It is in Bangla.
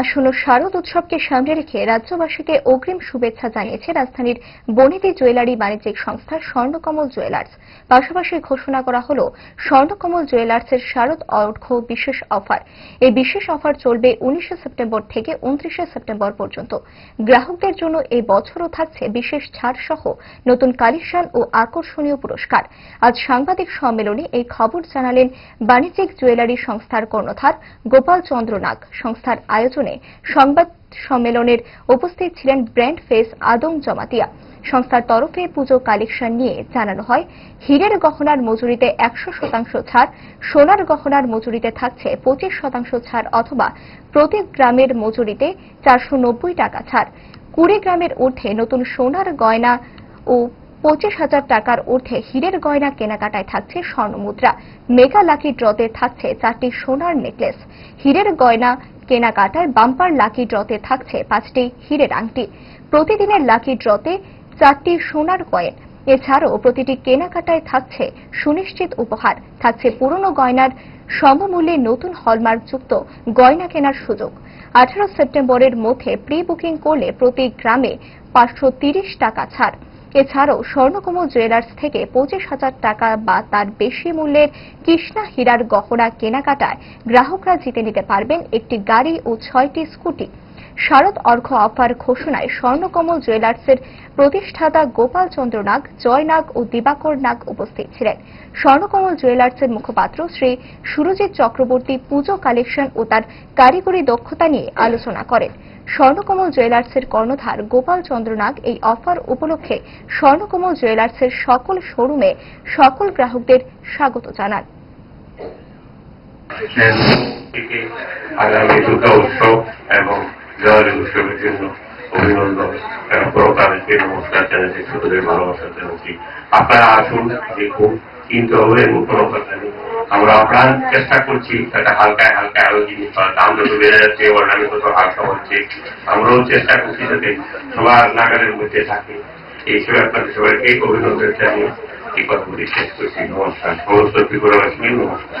আসন্ন শারদ উৎসবকে সামনে রেখে রাজ্যবাসীকে অগ্রিম শুভেচ্ছা জানিয়েছে রাজধানীর বনিদি জুয়েলারি বাণিজ্যিক সংস্থা স্বর্ণকমল জুয়েলার্স। পাশাপাশি ঘোষণা করা হল, স্বর্ণকমল জুয়েলার্সের শারদ অর্ঘ্য বিশেষ অফার। এই বিশেষ অফার চলবে উনিশে সেপ্টেম্বর থেকে উনত্রিশে সেপ্টেম্বর পর্যন্ত। গ্রাহকদের জন্য এই বছরও থাকছে বিশেষ ছাড় সহ নতুন কালেকশন ও আকর্ষণীয় পুরস্কার। আজ সাংবাদিক সম্মেলনে এই খবর জানালেন বাণিজ্যিক জুয়েলারি সংস্থার কর্ণধার গোপাল চন্দ্র নাগ। সংস্থার আয়োজনে সংবাদ সম্মেলনের উপস্থিত ছিলেন ব্র্যান্ড ফেস আদম জমাতিয়া। সংস্থার তরফে পুজো কালেকশন নিয়ে জানানো হয়, হীরের গহনার মজুরিতে একশো শতাংশ ছাড়, সোনার গহনার মজুরিতে থাকছে পঁচিশ শতাংশ ছাড় অথবা প্রতি গ্রামের মজুরিতে চারশো নব্বই টাকা ছাড়। কুড়ি গ্রামের ঊর্ধ্বে নতুন সোনার গয়না ও পঁচিশ হাজার টাকার ঊর্ধ্বে হীরের গয়না কেনাকাটায় থাকছে স্বর্ণমুদ্রা। মেগা লাকি ড্রতে থাকছে চারটি সোনার নেকলেস। হীরের গয়না কেনাকাটায় বাম্পার লাকি ড্রতে থাকছে পাঁচটি হীরের আংটি। প্রতিদিনের লাকি ড্রতে চারটি সোনার কয়েন। এছাড়াও প্রতিটি কেনাকাটায় থাকছে সুনিশ্চিত উপহার। থাকছে পুরনো গয়নার সমমূল্যে নতুন হলমার্কযুক্ত গয়না কেনার সুযোগ। আঠারো সেপ্টেম্বরের মধ্যে প্রি বুকিং করলে প্রতি গ্রামে পাঁচশো টাকা ছাড়। এছাড়াও স্বর্ণকুমু জুয়েলার্স থেকে পঁচিশ হাজার টাকা বা তার বেশি মূল্যের কৃষ্ণা হীরার গহনা কেনাকাটায় গ্রাহকরা জিতে নিতে পারবেন একটি গাড়ি ও ছয়টি স্কুটি। শারদ অর্ঘ্য অফার ঘোষণায় স্বর্ণকমল জুয়েলার্সের প্রতিষ্ঠাতা গোপাল চন্দ্র নাগ, জয় নাগ ও দিবাকর নাগ উপস্থিত ছিলেন। স্বর্ণকমল জুয়েলার্সের মুখপাত্র শ্রী সুরজিৎ চক্রবর্তী পুজো কালেকশন ও তার কারিগরি দক্ষতা নিয়ে আলোচনা করেন। স্বর্ণকমল জুয়েলার্সের কর্ণধার গোপাল চন্দ্র নাগ এই অফার উপলক্ষে স্বর্ণকমল জুয়েলার্সের সকল শোরুমে সকল গ্রাহকদের স্বাগত জানান। আগামী দুর্গা উৎসব এবং জয়ের উৎসবের জন্য অভিনন্দন এবং প্রকারকে নমস্কার জানাচ্ছি ছোটদের ভালোবাসা জানাচ্ছি। আপনারা আসুন, দেখুন, কিন্তু হবে এমন কোনো কথা নেই। আমরা আপ্রাণ চেষ্টা করছি, একটা হালকায় হালকা আরও জিনিস দাম যত বেড়ে যাচ্ছে অন্যান্য তত হালকা হচ্ছে, আমরাও চেষ্টা করছি যাতে সবার নাগালের মধ্যে থাকে। এই হিসেবে আপনাদের সবাইকে অভিনন্দন জানিয়ে এই কথাগুলি শেষ করছি। নমস্কার। সমস্ত ত্রিপুরাবাসীকে নমস্কার।